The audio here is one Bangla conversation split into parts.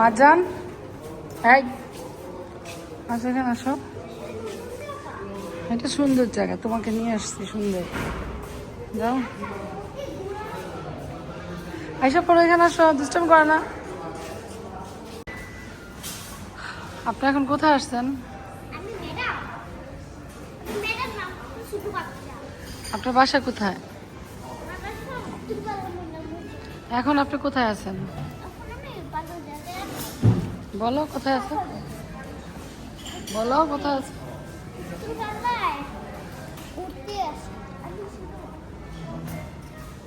মাজান এই আচ্ছা এখানে আসো। এটা সুন্দর জায়গা তোমাকে নিয়ে আসছি সুন্দর। যাও। আইসা পড়ো এখানে আসো ডিস্টার্ব করে না। আপনি এখন কোথায় আসছেন? আপনার বাসা কোথায়? এখন আপনি কোথায় আছেন? বলো, কোথায় আছে? বলো, কোথায় আছে?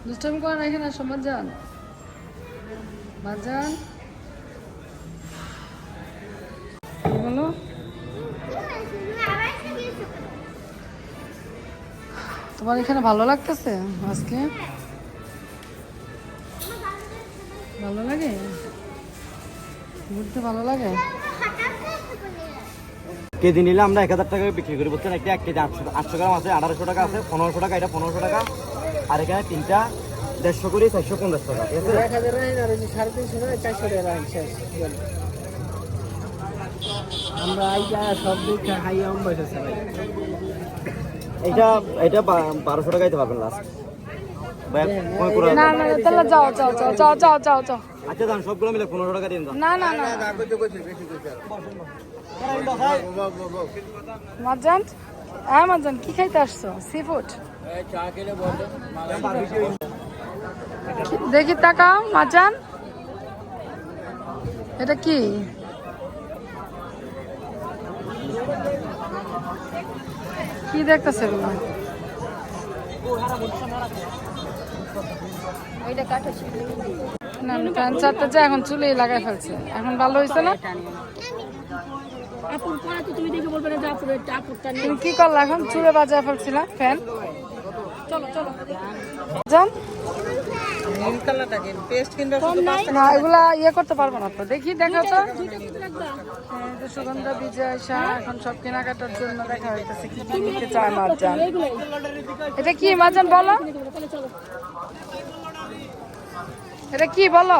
দুষ্টামি করেন এখানে আসো, মাজান। মাজান। বলো? তোমার এখানে ভালো লাগতেছে আজকে? ভালো লাগে? ঘুরতে ভালো লাগে? কেজি নিলে আমরা এক হাজার টাকা বিক্রি করি। বুঝছেন? একটা এক কেজি আটশো আটশো গ্রাম আছে আঠারোশো টাকা আছে পনেরোশো টাকা এটা পনেরোশো টাকা। আর এখানে তিনটা দেড়শো করি চারশো পঞ্চাশ টাকা ঠিক আছে? আমরা আইটা সব দিক হাই আম বসেছে ভাই। এটা এটা দিতে পারবেন লাস্ট না না না, তাহলে যাও যাও যাও যাও যাও যাও যাও। আচ্ছা দাম সবগুলো মিলে পনেরোশো টাকা দিন দাম না না না। মাজান হ্যাঁ মাজান কি খাইতে আসছো? Seafood? দেখি তাকাও মাজান এটা কি? কি দেখতেছে চারটা যে এখন চুলেই লাগাই ফেলছে। এখন ভালো হয়েছে না? তুমি কি করলা এখন? চুলে বাজায় ফেলছিলা? ফ্যান? চলো চলো। যান নীল কালারটা কিন পেস্ট কিনবে না এগুলা ইয়ে করতে পারব না তো। দেখি দেখা তো। লাগবে। হ্যাঁ, সুগন্ধা বিজয় আশা এখন সব কেনাকাটার জন্য দেখা হইতেছে কি কি নিতে চায় মারজান এটা কি মারজান বলো? এটা কি বলো?